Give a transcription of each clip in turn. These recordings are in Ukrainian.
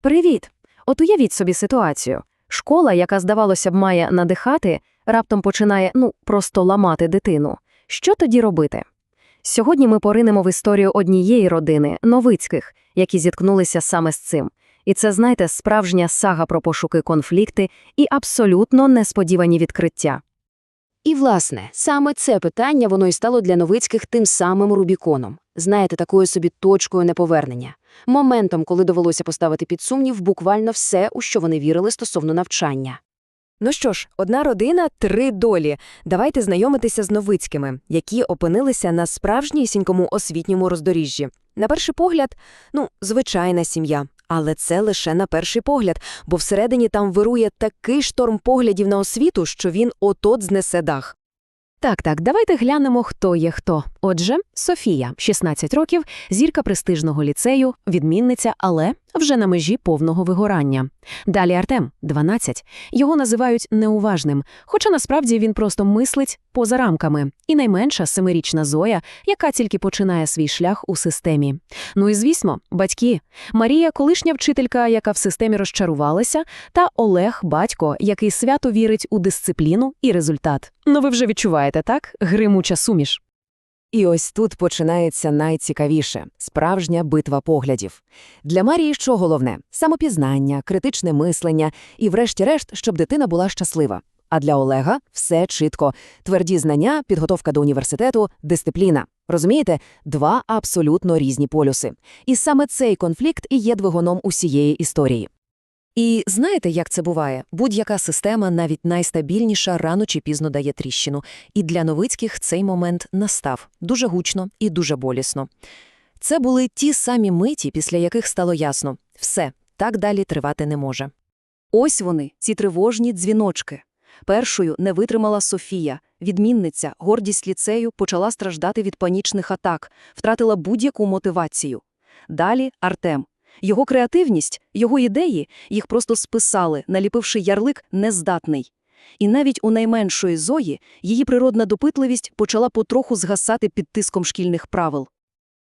Привіт! От уявіть собі ситуацію. Школа, яка, здавалося б, має надихати, раптом починає, ну, просто ламати дитину. Що тоді робити? Сьогодні ми поринемо в історію однієї родини, Новицьких, які зіткнулися саме з цим. І це, знаєте, справжня сага про пошуки конфлікти і абсолютно несподівані відкриття. І, власне, саме це питання воно і стало для Новицьких тим самим Рубіконом. Знаєте, такою собі точкою неповернення. Моментом, коли довелося поставити під сумнів буквально все, у що вони вірили стосовно навчання. Ну що ж, одна родина, три долі. Давайте знайомитися з Новицькими, які опинилися на справжнісінькому освітньому роздоріжжі. На перший погляд, ну, звичайна сім'я. Але це лише на перший погляд, бо всередині там вирує такий шторм поглядів на освіту, що він от-от знесе дах. Так, так, давайте глянемо, хто є хто. Отже, Софія, 16 років, зірка престижного ліцею, відмінниця, але вже на межі повного вигорання. Далі Артем, 12. Його називають неуважним, хоча насправді він просто мислить поза рамками. І найменша семирічна Зоя, яка тільки починає свій шлях у системі. Ну і звісно, батьки. Марія, колишня вчителька, яка в системі розчарувалася, та Олег, батько, який свято вірить у дисципліну і результат. Ну ви вже відчуваєте, так? Гримуча суміш. І ось тут починається найцікавіше – справжня битва поглядів. Для Марії що головне? Самопізнання, критичне мислення і, врешті-решт, щоб дитина була щаслива. А для Олега все чітко. Тверді знання, підготовка до університету, дисципліна. Розумієте? Два абсолютно різні полюси. І саме цей конфлікт і є двигуном усієї історії. І знаєте, як це буває? Будь-яка система, навіть найстабільніша, рано чи пізно дає тріщину. І для Новицьких цей момент настав дуже гучно і дуже болісно. Це були ті самі миті, після яких стало ясно – все, так далі тривати не може. Ось вони, ці тривожні дзвіночки. Першою не витримала Софія, відмінниця, гордість ліцею, почала страждати від панічних атак, втратила будь-яку мотивацію. Далі Артем. Його креативність, його ідеї, їх просто списали, наліпивши ярлик «нездатний». І навіть у найменшої Зої її природна допитливість почала потроху згасати під тиском шкільних правил.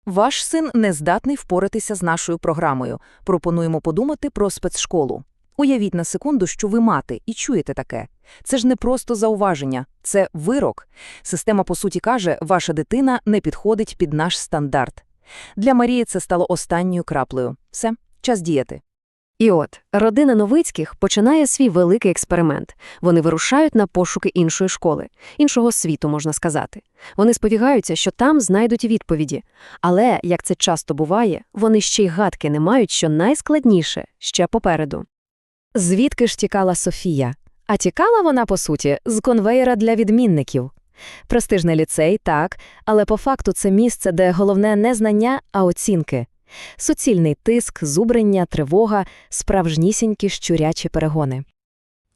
Ваш син не здатний впоратися з нашою програмою. Пропонуємо подумати про спецшколу. Уявіть на секунду, що ви мати, і чуєте таке. Це ж не просто зауваження, це вирок. Система, по суті, каже, ваша дитина не підходить під наш стандарт. Для Марії це стало останньою краплею. Все, час діяти. І от, родина Новицьких починає свій великий експеримент. Вони вирушають на пошуки іншої школи, іншого світу, можна сказати. Вони сподіваються, що там знайдуть відповіді. Але, як це часто буває, вони ще й гадки не мають, що найскладніше ще попереду. Звідки ж тікала Софія? А тікала вона, по суті, з конвеєра для відмінників. Престижний ліцей, так, але по факту це місце, де головне не знання, а оцінки. Суцільний тиск, зубрення, тривога, справжнісінькі щурячі перегони.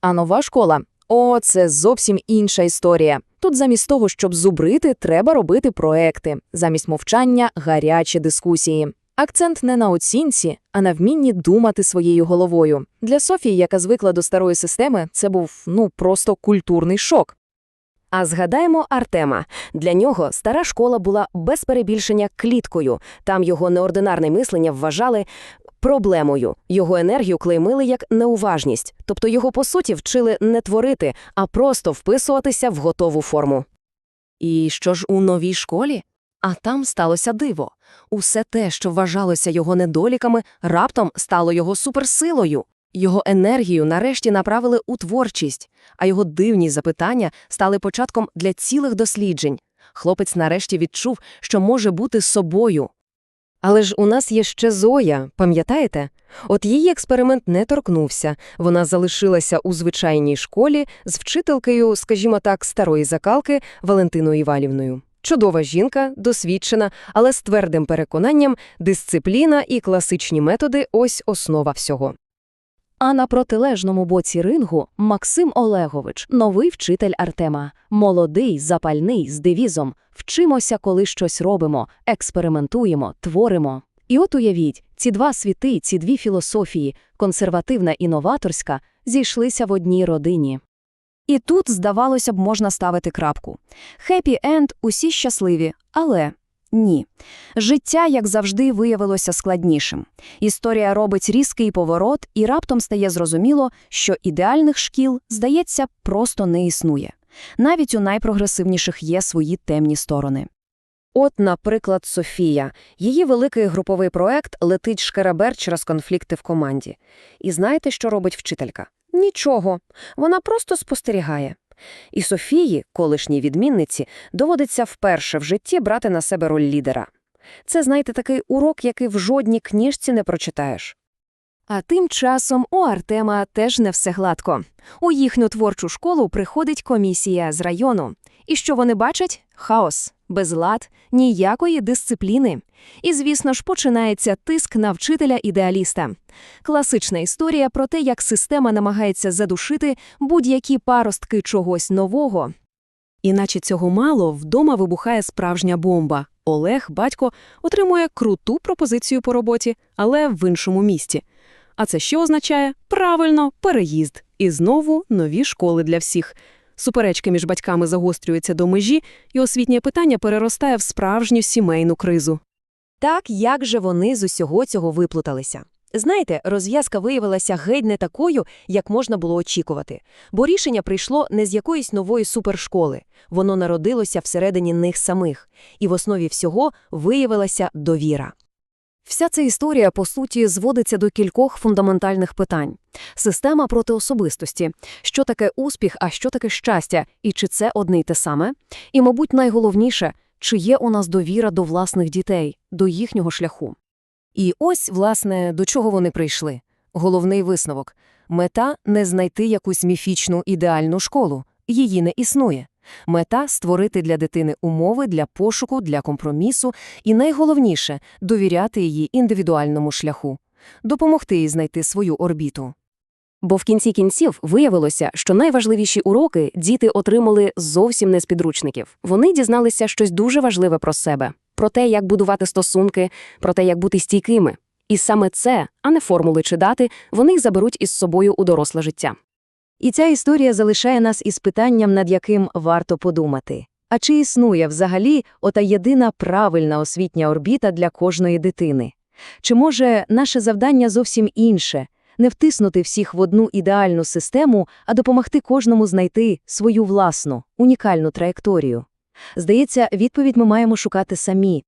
А нова школа – о, це зовсім інша історія. Тут замість того, щоб зубрити, треба робити проекти. Замість мовчання – гарячі дискусії. Акцент не на оцінці, а на вмінні думати своєю головою. Для Софії, яка звикла до старої системи, це був, ну, просто культурний шок. А згадаємо Артема. Для нього стара школа була без перебільшення кліткою. Там його неординарне мислення вважали проблемою. Його енергію клеймили як неуважність. Тобто його, по суті, вчили не творити, а просто вписуватися в готову форму. І що ж у новій школі? А там сталося диво. Усе те, що вважалося його недоліками, раптом стало його суперсилою. Його енергію нарешті направили у творчість, а його дивні запитання стали початком для цілих досліджень. Хлопець нарешті відчув, що може бути собою. Але ж у нас є ще Зоя, пам'ятаєте? От її експеримент не торкнувся. Вона залишилася у звичайній школі з вчителкою, скажімо так, старої закалки Валентиною Івалівною. Чудова жінка, досвідчена, але з твердим переконанням, дисципліна і класичні методи – ось основа всього. А на протилежному боці рингу Максим Олегович, новий вчитель Артема. Молодий, запальний, з девізом «Вчимося, коли щось робимо, експериментуємо, творимо». І от уявіть, ці два світи, ці дві філософії, консервативна і новаторська, зійшлися в одній родині. І тут, здавалося б, можна ставити крапку. Хеппі-енд, усі щасливі, але Ні. Життя, як завжди, виявилося складнішим. Історія робить різкий поворот, і раптом стає зрозуміло, що ідеальних шкіл, здається, просто не існує. Навіть у найпрогресивніших є свої темні сторони. От, наприклад, Софія. Її великий груповий проект летить шкеребер через конфлікти в команді. І знаєте, що робить вчителька? Нічого. Вона просто спостерігає. І Софії, колишній відмінниці, доводиться вперше в житті брати на себе роль лідера. Це, знаєте, такий урок, який в жодній книжці не прочитаєш. А тим часом у Артема теж не все гладко. У їхню творчу школу приходить комісія з району. І що вони бачать? Хаос, безлад, ніякої дисципліни. І, звісно ж, починається тиск на вчителя-ідеаліста. Класична історія про те, як система намагається задушити будь-які паростки чогось нового. Іначе цього мало, вдома вибухає справжня бомба. Олег, батько, отримує круту пропозицію по роботі, але в іншому місті. А це що означає? Правильно, переїзд. І знову нові школи для всіх. Суперечки між батьками загострюються до межі, і освітнє питання переростає в справжню сімейну кризу. Так, як же вони з усього цього виплуталися? Знаєте, розв'язка виявилася геть не такою, як можна було очікувати. Бо рішення прийшло не з якоїсь нової супершколи. Воно народилося всередині них самих. І в основі всього виявилася довіра. Вся ця історія, по суті, зводиться до кількох фундаментальних питань. Система проти особистості. Що таке успіх, а що таке щастя? І чи це одне й те саме? І, мабуть, найголовніше, чи є у нас довіра до власних дітей, до їхнього шляху. І ось, власне, до чого вони прийшли. Головний висновок. Мета – не знайти якусь міфічну ідеальну школу. Її не існує. Мета – створити для дитини умови для пошуку, для компромісу і, найголовніше, довіряти її індивідуальному шляху. Допомогти їй знайти свою орбіту. Бо в кінці кінців виявилося, що найважливіші уроки діти отримали зовсім не з підручників. Вони дізналися щось дуже важливе про себе, про те, як будувати стосунки, про те, як бути стійкими. І саме це, а не формули чи дати, вони заберуть із собою у доросле життя. І ця історія залишає нас із питанням, над яким варто подумати. А чи існує взагалі ота єдина правильна освітня орбіта для кожної дитини? Чи може наше завдання зовсім інше – не втиснути всіх в одну ідеальну систему, а допомогти кожному знайти свою власну, унікальну траєкторію? Здається, відповідь ми маємо шукати самі,